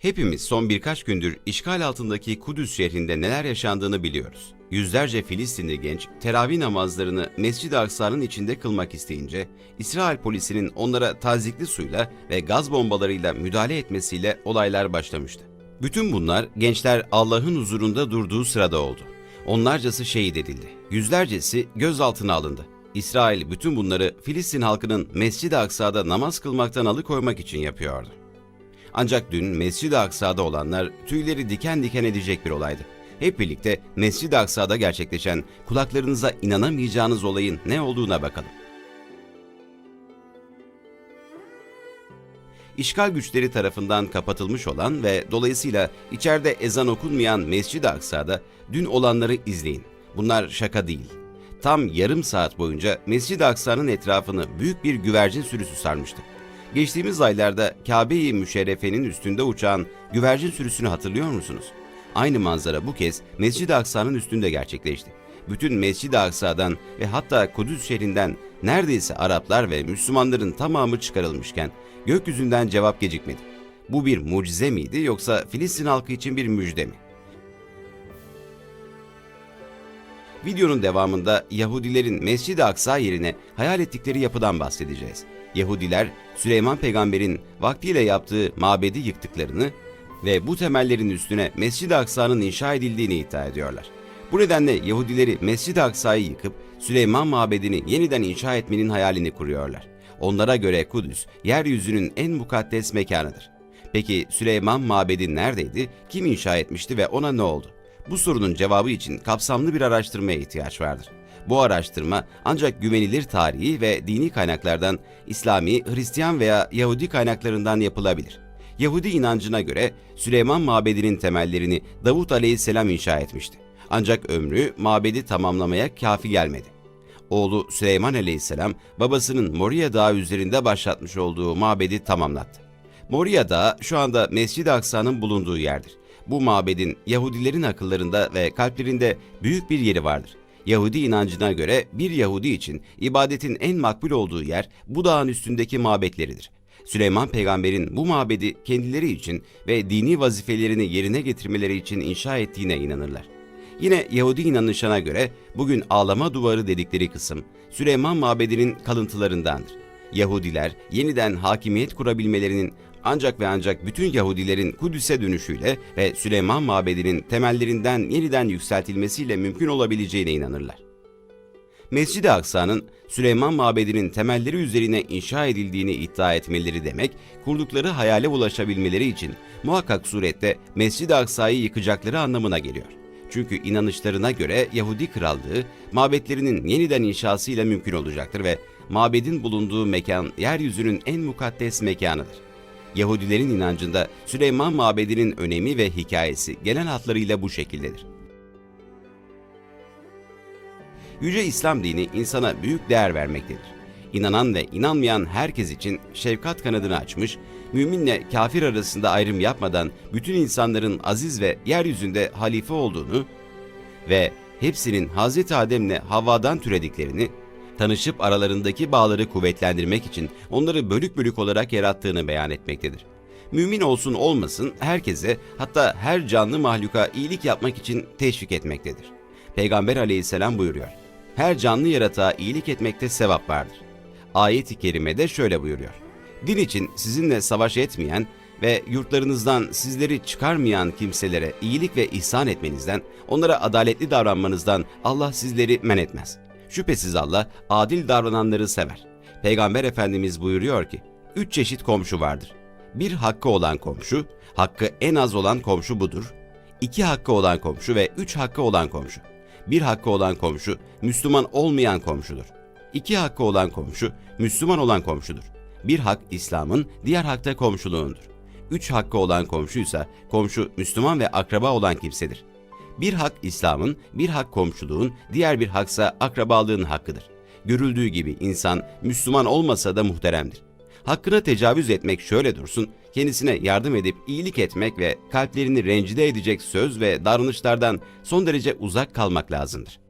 Hepimiz son birkaç gündür işgal altındaki Kudüs şehrinde neler yaşandığını biliyoruz. Yüzlerce Filistinli genç teravih namazlarını Mescid-i Aksa'nın içinde kılmak isteyince İsrail polisinin onlara tazikli suyla ve gaz bombalarıyla müdahale etmesiyle olaylar başlamıştı. Bütün bunlar gençler Allah'ın huzurunda durduğu sırada oldu. Onlarcası şehit edildi. Yüzlercesi gözaltına alındı. İsrail bütün bunları Filistin halkının Mescid-i Aksa'da namaz kılmaktan alıkoymak için yapıyordu. Ancak dün Mescid-i Aksa'da olanlar tüyleri diken diken edecek bir olaydı. Hep birlikte Mescid-i Aksa'da gerçekleşen kulaklarınıza inanamayacağınız olayın ne olduğuna bakalım. İşgal güçleri tarafından kapatılmış olan ve dolayısıyla içeride ezan okunmayan Mescid-i Aksa'da dün olanları izleyin. Bunlar şaka değil. Tam yarım saat boyunca Mescid-i Aksa'nın etrafını büyük bir güvercin sürüsü sarmıştı. Geçtiğimiz aylarda Kabe-i Müşerrefe'nin üstünde uçan güvercin sürüsünü hatırlıyor musunuz? Aynı manzara bu kez Mescid-i Aksa'nın üstünde gerçekleşti. Bütün Mescid-i Aksa'dan ve hatta Kudüs şehrinden neredeyse Araplar ve Müslümanların tamamı çıkarılmışken gökyüzünden cevap gecikmedi. Bu bir mucize miydi yoksa Filistin halkı için bir müjde mi? Videonun devamında Yahudilerin Mescid-i Aksa yerine hayal ettikleri yapıdan bahsedeceğiz. Yahudiler Süleyman peygamberin vaktiyle yaptığı mabedi yıktıklarını ve bu temellerin üstüne Mescid-i Aksa'nın inşa edildiğini iddia ediyorlar. Bu nedenle Yahudileri Mescid-i Aksa'yı yıkıp Süleyman mabedini yeniden inşa etmenin hayalini kuruyorlar. Onlara göre Kudüs, yeryüzünün en mukaddes mekanıdır. Peki Süleyman mabedi neredeydi, kim inşa etmişti ve ona ne oldu? Bu sorunun cevabı için kapsamlı bir araştırmaya ihtiyaç vardır. Bu araştırma ancak güvenilir tarihi ve dini kaynaklardan, İslami, Hristiyan veya Yahudi kaynaklarından yapılabilir. Yahudi inancına göre Süleyman mabedinin temellerini Davut aleyhisselam inşa etmişti. Ancak ömrü mabedi tamamlamaya kafi gelmedi. Oğlu Süleyman aleyhisselam babasının Moria Dağı üzerinde başlatmış olduğu mabedi tamamlattı. Moria Dağı şu anda Mescid-i Aksa'nın bulunduğu yerdir. Bu mabedin Yahudilerin akıllarında ve kalplerinde büyük bir yeri vardır. Yahudi inancına göre bir Yahudi için ibadetin en makbul olduğu yer bu dağın üstündeki mabetleridir. Süleyman peygamberin bu mabedi kendileri için ve dini vazifelerini yerine getirmeleri için inşa ettiğine inanırlar. Yine Yahudi inanışına göre bugün ağlama duvarı dedikleri kısım Süleyman mabedinin kalıntılarındandır. Yahudiler yeniden hakimiyet kurabilmelerinin ancak ve ancak bütün Yahudilerin Kudüs'e dönüşüyle ve Süleyman mabedinin temellerinden yeniden yükseltilmesiyle mümkün olabileceğine inanırlar. Mescid-i Aksa'nın Süleyman Mabedi'nin temelleri üzerine inşa edildiğini iddia etmeleri demek, kurdukları hayale ulaşabilmeleri için muhakkak surette Mescid-i Aksa'yı yıkacakları anlamına geliyor. Çünkü inanışlarına göre Yahudi krallığı mabetlerinin yeniden inşasıyla mümkün olacaktır ve mabedin bulunduğu mekan yeryüzünün en mukaddes mekanıdır. Yahudilerin inancında Süleyman Mabedi'nin önemi ve hikayesi gelen hatlarıyla bu şekildedir. Yüce İslam dini insana büyük değer vermektedir. İnanan ve inanmayan herkes için şefkat kanadını açmış, müminle kafir arasında ayrım yapmadan bütün insanların aziz ve yeryüzünde halife olduğunu ve hepsinin Hz. Adem'le Havva'dan türediklerini, tanışıp aralarındaki bağları kuvvetlendirmek için onları bölük bölük olarak yarattığını beyan etmektedir. Mümin olsun olmasın herkese hatta her canlı mahluka iyilik yapmak için teşvik etmektedir. Peygamber aleyhisselam buyuruyor. Her canlı yaratığa iyilik etmekte sevap vardır. Ayet-i kerimede şöyle buyuruyor. Din için sizinle savaş etmeyen ve yurtlarınızdan sizleri çıkarmayan kimselere iyilik ve ihsan etmenizden, onlara adaletli davranmanızdan Allah sizleri men etmez. Şüphesiz Allah adil davrananları sever. Peygamber Efendimiz buyuruyor ki, üç çeşit komşu vardır. Bir hakkı olan komşu, hakkı en az olan komşu budur. İki hakkı olan komşu ve üç hakkı olan komşu. Bir hakkı olan komşu, Müslüman olmayan komşudur. İki hakkı olan komşu, Müslüman olan komşudur. Bir hak İslam'ın, diğer hak komşuluğundur. Üç hakkı olan komşuysa, komşu Müslüman ve akraba olan kimsedir. Bir hak İslam'ın, bir hak komşuluğun, diğer bir haksa akrabalığın hakkıdır. Görüldüğü gibi insan Müslüman olmasa da muhteremdir. Hakkına tecavüz etmek şöyle dursun, kendisine yardım edip iyilik etmek ve kalplerini rencide edecek söz ve davranışlardan son derece uzak kalmak lazımdır.